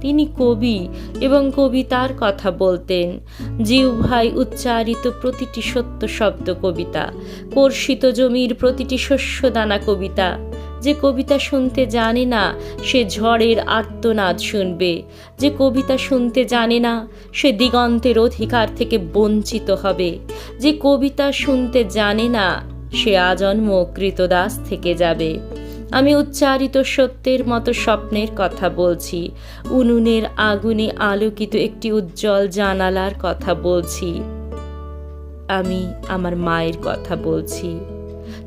তিনি কবি এবং কবিতার কথা বলতেন। জিহ্বাই উচ্চারিত প্রতিটি সত্য শব্দ কবিতা কর্ষিত জমির প্রতিটি শস্যদানা কবিতা। যে কবিতা শুনতে জানে না, সে ঝড়ের আর্তনাদ শুনবে। যে কবিতা শুনতে জানে না, সে দিগন্তের অধিকার থেকে বঞ্চিত হবে। যে কবিতা শুনতে জানে না, সে আজন্ম কৃতদাস থেকে যাবে। আমি উচ্চারিত সত্যের মতো স্বপ্নের কথা বলছি। উনুনের আগুনে আলোকিত একটি উজ্জ্বল জানালার কথা বলছি। আমি আমার মায়ের কথা বলছি।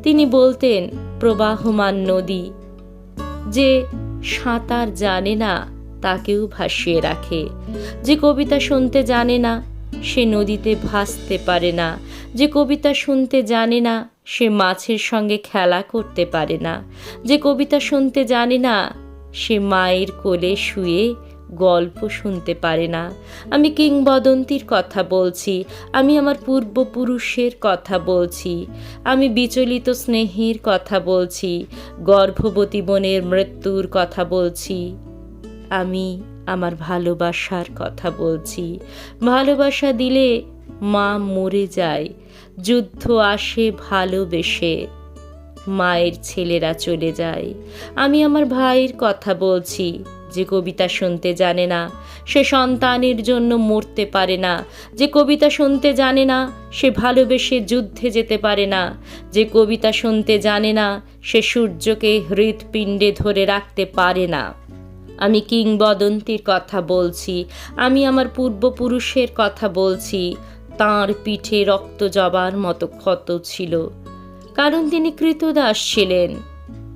তিনি বলতেন, প্রবাহমান নদী, যে সাঁতার জানে না, তাকেও ভাসিয়ে রাখে। যে কবিতা শুনতে জানে না, সে নদীতে ভাসতে পারে না। যে কবিতা শুনতে জানে না সে মাছের সঙ্গে খেলা করতে পারে না। যে কবিতা শুনতে জানে না, সে মায়ের কোলে শুয়ে গল্প শুনতে পারে না। আমি কিংবদন্তির কথা বলছি, আমি আমার পূর্বপুরুষের কথা বলছি, আমি বিচলিত স্নেহের কথা বলছি, গর্ভবতী বোনের মৃত্যুর কথা বলছি, আমি আমার ভালোবাসার কথা বলছি। ভালোবাসা দিলে মা মরে যায় যুদ্ধ আসে ভালোবেসে। মায়ের ছেলেরা চলে যায়। আমি আমার ভাইয়ের কথা বলছি, যে কবিতা শুনতে জানে না, সে সন্তানের জন্য মরতে পারে না। যে কবিতা শুনতে জানে না, সে ভালোবেসে যুদ্ধে যেতে পারে না। যে কবিতা শুনতে জানে না, সে সূর্যকে হৃৎপিণ্ডে ধরে রাখতে পারে না। আমি কিংবদন্তির কথা বলছি, আমি আমার পূর্বপুরুষের কথা বলছি। তাঁর পিঠে রক্ত জবার মতো ক্ষত ছিল। কারণ তিনি কৃতদাস ছিলেন।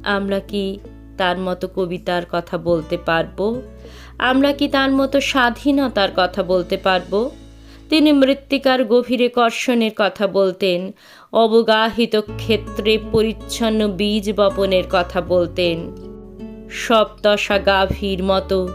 আমরা কি তার মতো কবিতার কথা বলতে পারব? আমরা কি তার মতো স্বাধীনতার কথা বলতে পারব? তিনি মৃত্তিকার গভীরে কর্ষণের কথা বলতেন, অবগাহিত ক্ষেত্রে পরিচ্ছন্ন বীজ বপনের কথা বলতেন। সপ্তশা গাভীর মতো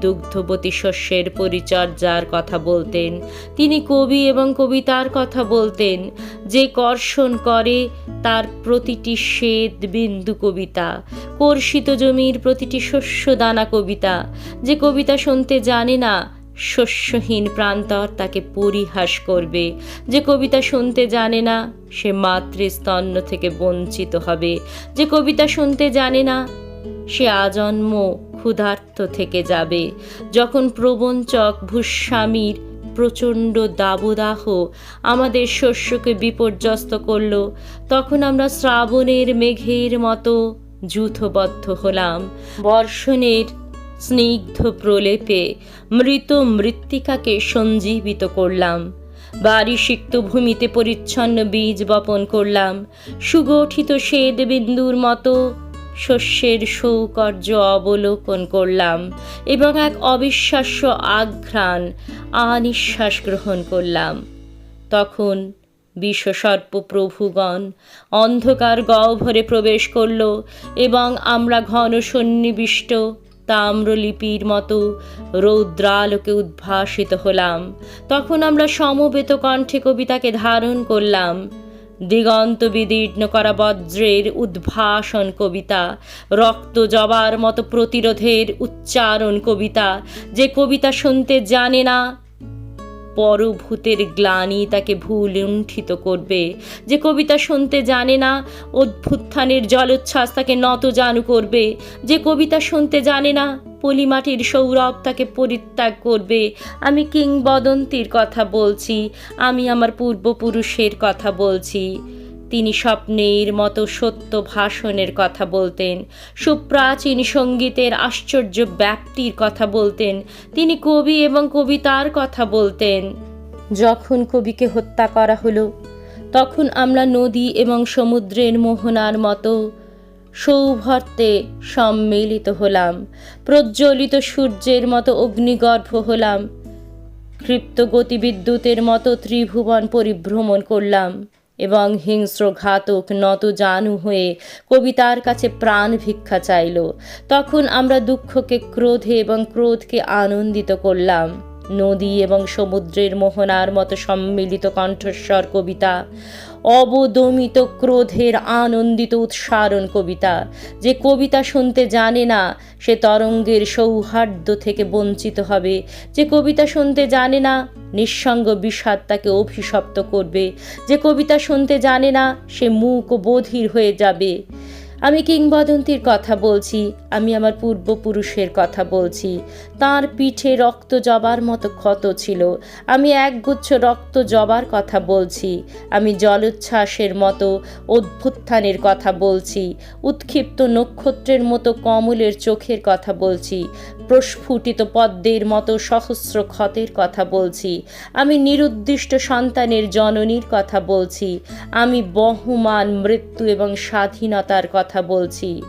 দুগ্ধবতী শস্যের পরিচর্যার কথা বলতেন। তিনি কবি এবং কবিতার কথা বলতেন। যে কর্ষণ করে, তার প্রতিটি শ্বেত বিন্দু কবিতা। কর্ষিত জমির প্রতিটি শস্যদানা কবিতা। যে কবিতা শুনতে জানে না, শস্যহীন প্রান্তর তাকে পরিহাস করবে। যে কবিতা শুনতে জানে না, সে মাতৃস্তন্য থেকে বঞ্চিত হবে। যে কবিতা শুনতে জানে না, সে আজন্ম ক্ষুধার্ত থেকে যাবে। যখন প্রবঞ্চক ভূস্বামীর প্রচণ্ড দাবদাহ আমাদের শস্যকে বিপর্যস্ত করল, তখন আমরা শ্রাবণের মেঘের মতো যুথবদ্ধ হলাম। বর্ষণের স্নিগ্ধ প্রলেপে মৃত মৃত্তিকাকে সঞ্জীবিত করলাম। বাড়ি সিক্ত ভূমিতে পরিচ্ছন্ন বীজ বপন করলাম। সুগঠিত শ্বেদ বিন্দুর মতো শস্যের সৌকর্য অবলোকন করলাম এবং এক অবিশ্বাস্য আঘ্রাণ আনিশ্বাস গ্রহণ করলাম। তখন বিশ্বসর্প প্রভুগণ অন্ধকার গহ্বরে প্রবেশ করল এবং আমরা ঘন সন্নিবিষ্ট তাম্রলিপির মতো রৌদ্রালোকে উদ্ভাসিত হলাম। তখন আমরা সমবেত কণ্ঠে কবিতাকে ধারণ করলাম। দিগন্ত বিদীর্ণ করা বজ্রের উদ্ভাসন কবিতা, রক্ত জবার মতো প্রতিরোধের উচ্চারণ কবিতা, যে কবিতা শুনতে জানে না, পরভূতের গ্লানি তাকে ভুলুণ্ঠিত করবে। যে কবিতা শুনতে জানে না, অভ্যুত্থানের জলোচ্ছ্বাস তাকে নত জানু করবে। যে কবিতা শুনতে জানে না পলিমাটির সৌরভ তাকে পরিত্যাগ করবে। আমি কিংবদন্তির কথা বলছি, আমি আমার পূর্বপুরুষের কথা বলছি। তিনি স্বপ্নের মতো সত্য ভাষণের কথা বলতেন, সুপ্রাচীন সঙ্গীতের আশ্চর্য ব্যাপ্তির কথা বলতেন, তিনি কবি এবং কবিতার কথা বলতেন। যখন কবিকে হত্যা করা হলো, তখন আমরা নদী এবং সমুদ্রের মোহনার মতো সৌভর্তে সম্মিলিত হলাম। প্রজ্বলিত সূর্যের মতো অগ্নিগর্ভ হলাম। ক্ষিপ্ত গতিবিদ্যুতের মতো ত্রিভুবন পরিভ্রমণ করলাম এবং হিংস্র ঘাতক নত জানু হয়ে কবিতার কাছে প্রাণ ভিক্ষা চাইল। তখন আমরা দুঃখকে ক্রোধে এবং ক্রোধকে আনন্দিত করলাম। নদী এবং সমুদ্রের মোহনার মতো সম্মিলিত কণ্ঠস্বর কবিতা অবদমিত ক্রোধের আনন্দিত উৎসারণ কবিতা। যে কবিতা শুনতে জানে না, সে তরঙ্গের সৌহার্দ্য থেকে বঞ্চিত হবে। যে কবিতা শুনতে জানে না, নিঃসঙ্গ বিষাদ তাকে অভিশপ্ত করবে। যে কবিতা শুনতে জানে না, সে মুখ বধির হয়ে যাবে। আমি কিংবদন্তির কথা বলছি, আমি আমার পূর্বপুরুষের কথা বলছি। তার পিঠে রক্ত জবার মতো ক্ষত ছিল। আমি একগুচ্ছ রক্ত জবার কথা বলছি। আমি জলোচ্ছ্বাসের মতো অভ্যুত্থানের কথা বলছি। উৎক্ষিপ্ত নক্ষত্রের মতো কমলের চোখের কথা বলছি। প্রস্ফুটিত পদ্মের মতো সহস্র ক্ষতের কথা বলছি। আমি নিরুদ্দিষ্ট সন্তানের জননীর কথা বলছি। আমি বহমান মৃত্যু এবং স্বাধীনতার কথা বলছি।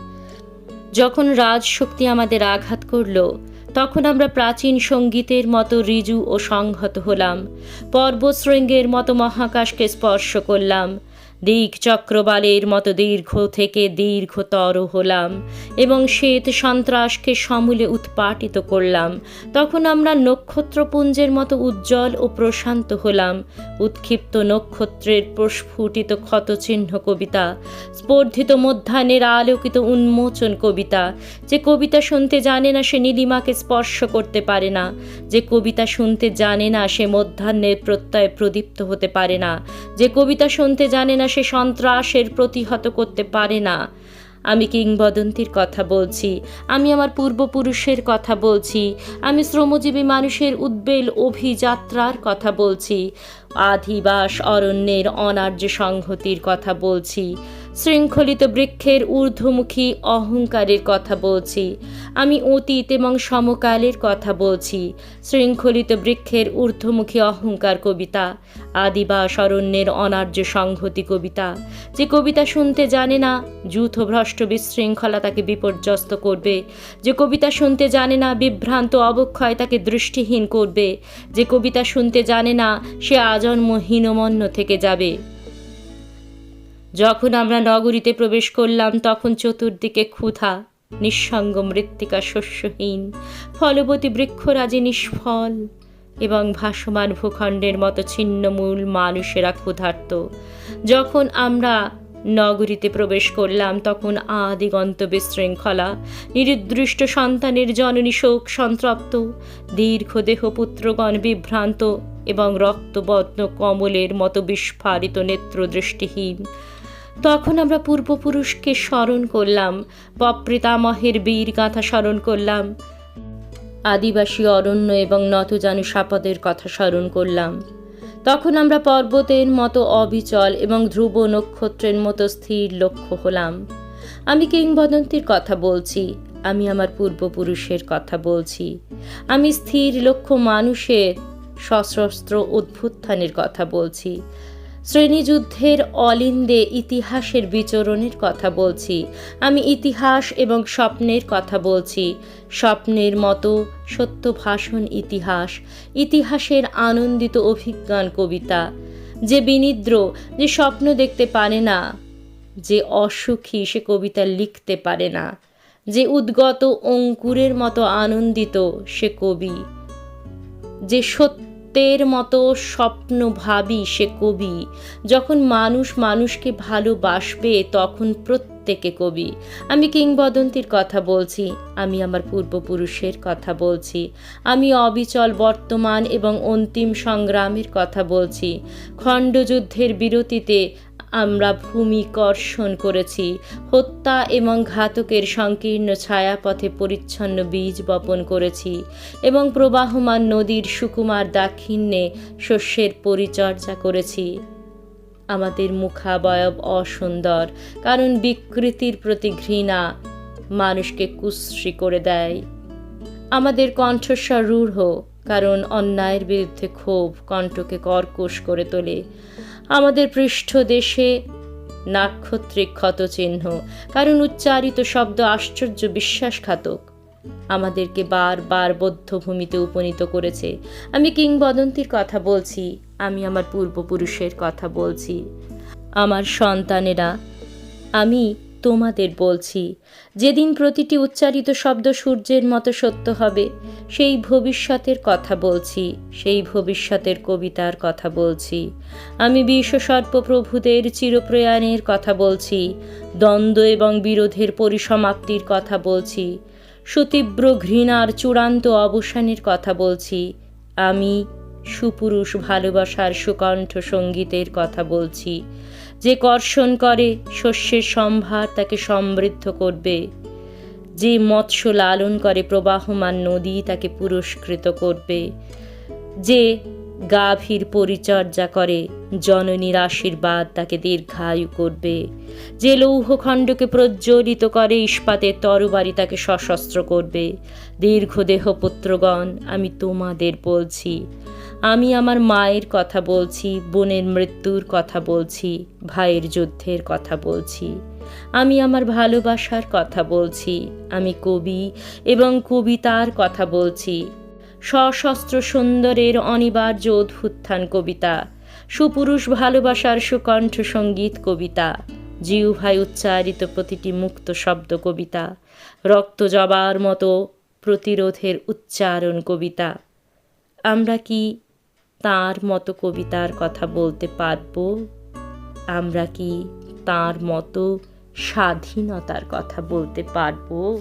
যখন রাজশক্তি আমাদের আঘাত করল, তখন আমরা প্রাচীন সঙ্গীতের মতো ঋজু ও সংহত হলাম। পর্বশৃঙ্গের মতো মহাকাশকে স্পর্শ করলাম। দিক চক্রবালের মতো দীর্ঘ থেকে দীর্ঘতর হলাম এবং শ্বেত সন্ত্রাসকে সমূলে উৎপাটিত করলাম। তখন আমরা নক্ষত্রপুঞ্জের মতো উজ্জ্বল ও প্রশান্ত হলাম। উৎক্ষিপ্ত নক্ষত্রের প্রস্ফুটিত ক্ষতচিহ্ন কবিতা, স্পর্ধিত মধ্যাহ্নের আলোকিত উন্মোচন কবিতা, যে কবিতা শুনতে জানে না সে নীলিমাকে স্পর্শ করতে পারে না, যে কবিতা শুনতে জানে না সে মধ্যাহ্নের প্রত্যয় প্রদীপ্ত হতে পারে না, যে কবিতা শুনতে জানে না সে সন্ত্রাসের প্রতিহত করতে পারে না। আমি কিংবদন্তির কথা বলছি, আমি আমার পূর্বপুরুষের কথা বলছি, আমি শ্রমজীবী মানুষের উদ্বেল অভিযাত্রার কথা বলছি আধিবাস অরণ্যের অনার্য সংহতির কথা বলছি। শৃঙ্খলিত বৃক্ষের ঊর্ধ্বমুখী অহংকারের কথা বলছি। আমি অতীত এবং সমকালের কথা বলছি। শৃঙ্খলিত বৃক্ষের ঊর্ধ্বমুখী অহংকার কবিতা আদিবাস অরণ্যের অনার্য সংহতি কবিতা। যে কবিতা শুনতে জানে না যূথভ্রষ্ট বিশৃঙ্খলা তাকে বিপর্যস্ত করবে। যে কবিতা শুনতে জানে না, বিভ্রান্ত অবক্ষয় তাকে দৃষ্টিহীন করবে। যে কবিতা শুনতে জানে না, সে আজন্ম হীনমন্য থেকে যাবে। যখন আমরা নগরীতে প্রবেশ করলাম, তখন চতুর্দিকে ক্ষুধা, নিঃসঙ্গ মৃত্তিকা শস্যহীন, ফলবতী বৃক্ষরাজি নিষ্ফল এবং ভাসমান ভূখণ্ডের মতো ছিন্নমূল মানুষেরা ক্ষুধার্ত। যখন আমরা নগরীতে প্রবেশ করলাম, তখন আদিগন্ত বিশৃঙ্খলা, নিরুদ্দৃষ্ট সন্তানের জননী শোক সন্তপ্ত দীর্ঘদেহ পুত্রগণ বিভ্রান্ত এবং রক্তবত্ন কমলের মতো বিস্ফারিত নেত্র দৃষ্টিহীন তখন আমরা পূর্বপুরুষকে স্মরণ করলাম পপ্রিতামহের বীর গাথা স্মরণ করলাম, আদিবাসী অরণ্য এবং নতজানু সাপদের কথা স্মরণ করলাম। তখন আমরা পর্বতের মতো অবিচল এবং ধ্রুব নক্ষত্রের মতো স্থির লক্ষ্য হলাম। আমি কিংবদন্তির কথা বলছি, আমি আমার পূর্বপুরুষের কথা বলছি। আমি স্থির লক্ষ্য মানুষের সশস্ত্র উদ্ভুত্থানের কথা বলছি। শ্রেণীযুদ্ধের অলিন্দে ইতিহাসের বিচরণের কথা বলছি। আমি ইতিহাস এবং স্বপ্নের কথা বলছি। স্বপ্নের মতো সত্য ভাষণ ইতিহাস, ইতিহাসের আনন্দিত অভিজ্ঞান কবিতা। যে বিনিদ্র, যে স্বপ্ন দেখতে পারে না, যে অসুখী সে কবিতা লিখতে পারে না। যে উদ্গত অঙ্কুরের মতো আনন্দিত সে কবি। যে সত্য সত্যের মতো স্বপ্ন ভাবি সে কবি। যখন মানুষ মানুষকে ভালোবাসবে, তখন প্রত্যেকে কবি। আমি কিংবদন্তির কথা বলছি, আমি আমার পূর্বপুরুষের কথা বলছি, আমি অবিচল বর্তমান এবং অন্তিম সংগ্রামের কথা বলছি। খণ্ডযুদ্ধের বিরতিতে আমরা ভূমিকর্ষণ করেছি। হত্যা এবং ঘাতকের সংকীর্ণ ছায়াপথে পরিচ্ছন্ন বীজ বপন করেছি এবং প্রবাহমান নদীর সুকুমার দাক্ষিণ্যে শস্যের পরিচর্যা করেছি। আমাদের মুখাবয়ব অসুন্দর, কারণ বিকৃতির প্রতি ঘৃণা মানুষকে কুশ্রী করে দেয়। আমাদের কণ্ঠস্বর রূঢ়, কারণ অন্যায়ের বিরুদ্ধে ক্ষোভ কণ্ঠকে কর্কশ করে তোলে। আমাদের পৃষ্ঠদেশে নাক্ষত্রিক ক্ষতচিহ্ন, কারণ উচ্চারিত শব্দ আশ্চর্য বিশ্বাসঘাতক। আমাদেরকে বারবার বদ্ধভূমিতে উপনীত করেছে। আমি কিংবদন্তির কথা বলছি, আমি আমার পূর্বপুরুষের কথা বলছি। আমার সন্তানেরা, আমি তোমাদের বলছি, যেদিন প্রতিটি উচ্চারিত শব্দ সূর্যের মতো সত্য হবে, সেই ভবিষ্যতের কথা বলছি, সেই ভবিষ্যতের কবিতার কথা বলছি। আমি বিশ্বসর্প প্রভুদের চিরপ্রয়াণের কথা বলছি, দ্বন্দ্ব এবং বিরোধের পরিসমাপ্তির কথা বলছি, সুতীব্র ঘৃণার চূড়ান্ত অবসানের কথা বলছি, আমি সুপুরুষ ভালোবাসার সুকণ্ঠ সঙ্গীতের কথা বলছি যে কর্ষণ করে, শস্যের সম্ভার তাকে সমৃদ্ধ করবে। যে মৎস্য লালন করে, প্রবাহমান নদী তাকে পুরস্কৃত করবে। যে গাভীর পরিচর্যা করে, জননীর আশীর্বাদ তাকে দীর্ঘায়ু করবে। যে লৌহখণ্ডকে প্রজ্বলিত করে, ইস্পাতের তরবারি তাকে সশস্ত্র করবে। দীর্ঘদেহ পুত্রগণ, আমি তোমাদের বলছি আমি আমার মায়ের কথা বলছি, বোনের মৃত্যুর কথা বলছি, ভাইয়ের যুদ্ধের কথা বলছি। আমি আমার ভালোবাসার কথা বলছি, আমি কবি এবং কবিতার কথা বলছি। সশস্ত্র সুন্দরের অনিবার্য অদ্ভুত্থান কবিতা, সুপুরুষ ভালোবাসার সুকণ্ঠ সংগীত কবিতা জিউভাই উচ্চারিত প্রতিটি মুক্ত শব্দ কবিতা, রক্ত জবার মতো প্রতিরোধের উচ্চারণ কবিতা। আমরা কি তার মতো কবিতার কথা বলতে পারব? আমরা কি তার মতো স্বাধীনতার কথা বলতে পারব?